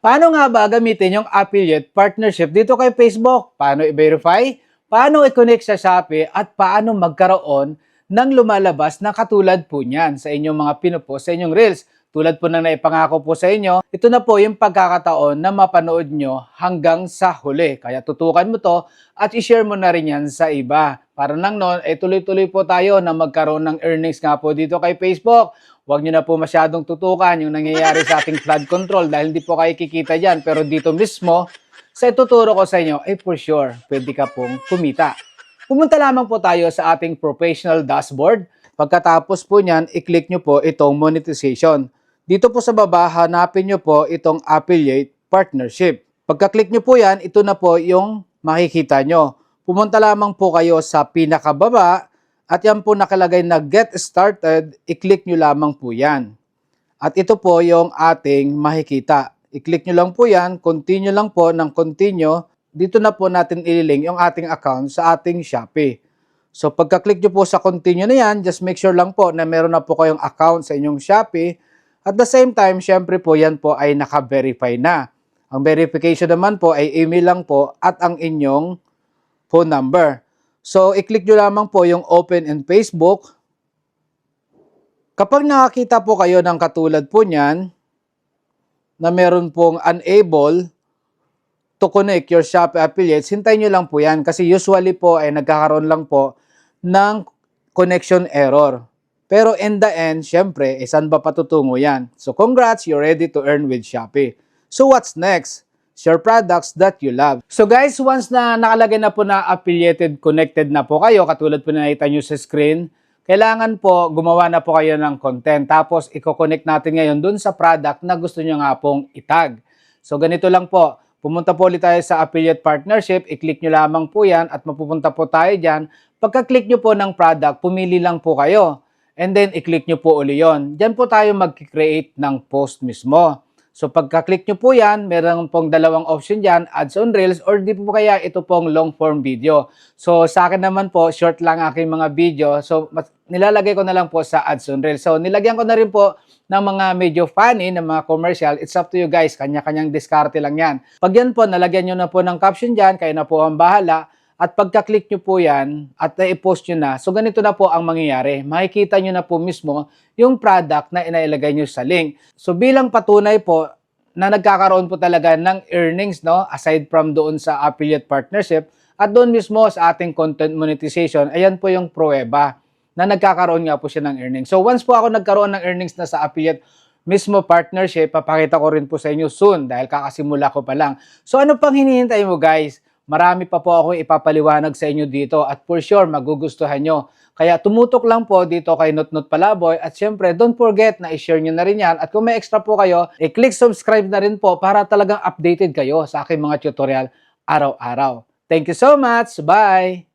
Paano nga ba gamitin yung affiliate partnership dito kay Facebook? Paano i-verify? Paano i-connect sa Shopee? At paano magkaroon ng lumalabas na katulad po niyan sa inyong mga pinupost sa inyong Reels? Tulad po ng naipangako po sa inyo, ito na po yung pagkakataon na mapanood nyo hanggang sa huli. Kaya tutukan mo to at i-share mo na rin yan sa iba. Para nang noon, eh tuloy-tuloy po tayo na magkaroon ng earnings nga po dito kay Facebook. Huwag nyo na po masyadong tutukan yung nangyayari sa ating flood control dahil hindi po kayo kikita dyan. Pero dito mismo, sa ituturo ko sa inyo, eh for sure, pwede ka pong kumita. Pumunta lamang po tayo sa ating professional dashboard. Pagkatapos po niyan, i-click nyo po itong monetization. Dito po sa baba, hanapin nyo po itong affiliate partnership. Pagka-click nyo po yan, ito na po yung makikita nyo. Pumunta lamang po kayo sa pinakababa at yan po nakalagay na get started, i-click nyo lamang po yan. At ito po yung ating makikita. I-click nyo lang po yan, continue lang po ng continue. Dito na po natin ililink yung ating account sa ating Shopee. So pagka-click nyo po sa continue na yan, just make sure lang po na meron na po kayong account sa inyong Shopee. At the same time, syempre po yan po ay naka-verify na. Ang verification naman po ay email lang po at ang inyong phone number. So, i-click nyo lamang po yung open in Facebook. Kapag nakakita po kayo ng katulad po niyan, na meron pong unable to connect your Shopee affiliates, hintayin nyo lang po yan kasi usually po ay nagkakaroon lang po ng connection error. Pero in the end, syempre, eh, saan ba patutungo yan? So congrats, you're ready to earn with Shopee. So what's next? Share products that you love. So guys, once na nakalagay na po na affiliated, connected na po kayo, katulad po na nakita nyo sa screen, kailangan po gumawa na po kayo ng content. Tapos, i-connect natin ngayon dun sa product na gusto nyo nga pong itag. So, ganito lang po. Pumunta po ulit tayo sa affiliate partnership. I-click nyo lamang po yan at mapupunta po tayo dyan. Pagka-click nyo po ng product, pumili lang po kayo. And then, i-click nyo po uli yon. Diyan po tayo mag-create ng post mismo. So pagka-click nyo po yan, meron pong dalawang option dyan, ads on reels, or di po kaya ito pong long form video. So sa akin naman po, short lang aking mga video. So nilalagay ko na lang po sa ads on reels. So nilagyan ko na rin po ng mga medyo funny, ng mga commercial. It's up to you guys, kanya-kanyang diskarte lang yan. Pag yan po, nalagyan nyo na po ng caption dyan, kayo na po ang bahala. At pagka-click nyo po yan at na-post nyo na, so ganito na po ang mangyayari. Makikita nyo na po mismo yung product na inailagay nyo sa link. So bilang patunay po na nagkakaroon po talaga ng earnings, no, aside from doon sa affiliate partnership, at doon mismo sa ating content monetization, ayan po yung pruweba na nagkakaroon nga po siya ng earnings. So once po ako nagkaroon ng earnings na sa affiliate mismo partnership, papakita ko rin po sa inyo soon dahil kakasimula ko pa lang. So ano pang hinihintay mo guys? Marami pa po ako ipapaliwanag sa inyo dito at for sure magugustuhan nyo. Kaya tumutok lang po dito kay Notnot Palaboy at syempre don't forget na i-share nyo na rin yan at kung may extra po kayo, i-click subscribe na rin po para talagang updated kayo sa aking mga tutorial araw-araw. Thank you so much. Bye!